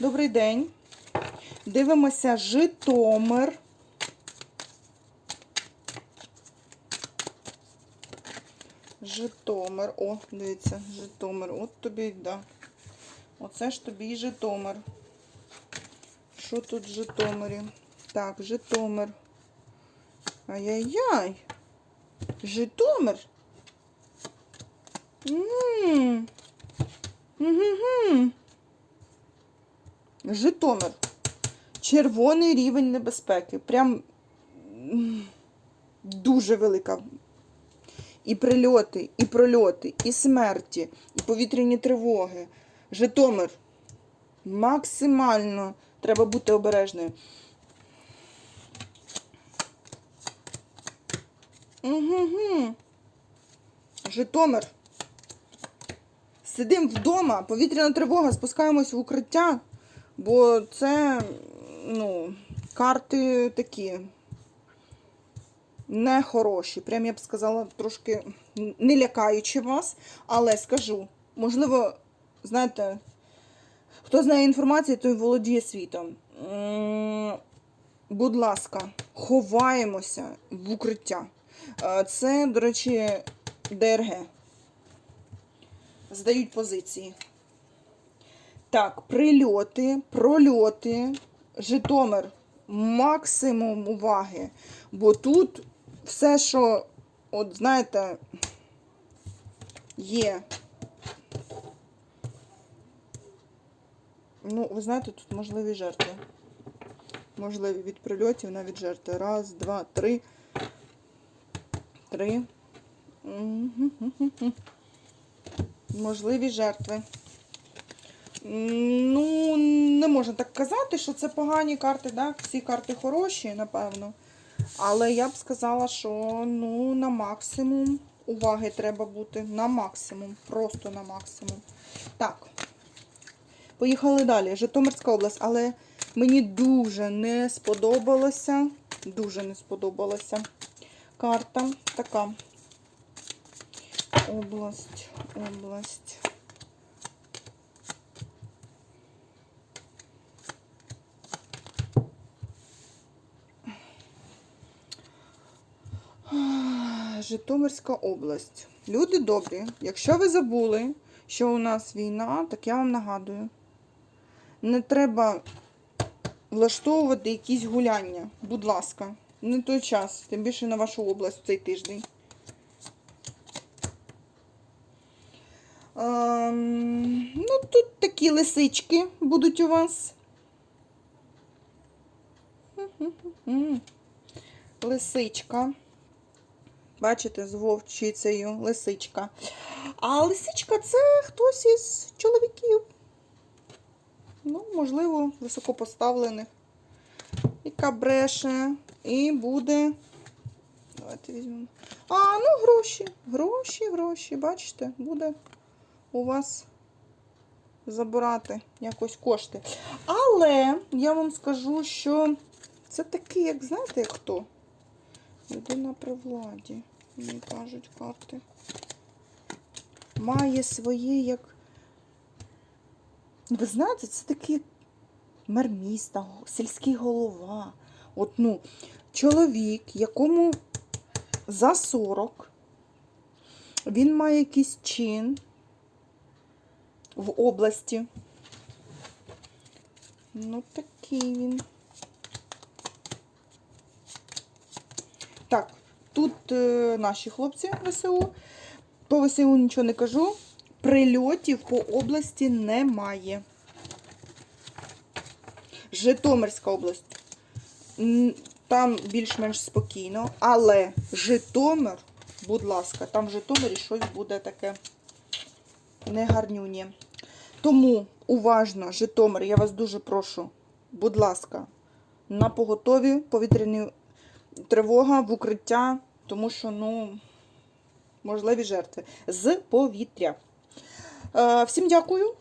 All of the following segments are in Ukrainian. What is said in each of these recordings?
Добрий день. Дивимося Житомир. Житомир. О, дивіться, Житомир. От тобі да. Оце ж тобі і Житомир. Що тут в Житомирі? Так, Житомир. Ай-яй-яй. Житомир. М. Мгм. Житомир. Червоний рівень небезпеки. Прям дуже велика. І прильоти, і прольоти, і смерті, і повітряні тривоги. Житомир. Максимально треба бути обережною. Угу. Житомир. Сидимо вдома, повітряна тривога, спускаємось в укриття, бо це, ну, карти такі нехороші. Прям я б сказала, трошки не лякаючи вас, але скажу, можливо, знаєте, хто знає інформацію, той володіє світом. Будь ласка, ховаємося в укриття. Е, Це, до речі, ДРГ. Здають позиції. Так, прильоти, прольоти, Житомир. Максимум уваги. Бо тут все, що, от знаєте, є. Ну, ви знаєте, тут можливі жертви. Можливі від прильотів навіть жертви. Раз, два, три. Три. Можливі жертви. Ну, не можна так казати, що це погані карти, так? Всі карти хороші, напевно. Але я б сказала, що ну, на максимум уваги треба бути. На максимум. Просто на максимум. Так. Поїхали далі. Житомирська область, але мені дуже не сподобалося. Дуже не сподобалася карта. Така. Область, область. Житомирська область. Люди добрі, якщо ви забули, що у нас війна, так я вам нагадую. Не треба влаштовувати якісь гуляння. Будь ласка, не той час, тим більше на вашу область цей тиждень. Ем, ну, тут такі лисички будуть у вас. Лисичка. Бачите, з вовчицею лисичка. А лисичка це хтось із чоловіків. Ну, можливо, високопоставлених. Яка бреше. І буде. Давайте візьмемо. А, ну гроші. Гроші, гроші. Бачите, буде у вас забирати якось кошти. Але я вам скажу, що це такий, як знаєте, хто? Людина при владі, мені кажуть карти. Має своє як. Ви знаєте, це такий мер міста, сільський голова. От, ну, чоловік, якому за 40, він має якийсь чин в області. Ну, такий він. Так, тут е, наші хлопці ВСУ. По ВСУ нічого не кажу. Прильотів по області немає. Житомирська область. Там більш-менш спокійно, але Житомир, будь ласка, там в Житомирі щось буде таке негарнюнє. Тому уважно, Житомир, я вас дуже прошу, будь ласка, на поготові повітряні тривога в укриття, тому що, ну, можливі жертви з повітря. Е, всім дякую.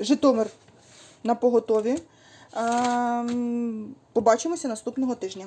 Житомир на поготові. Е, побачимося наступного тижня.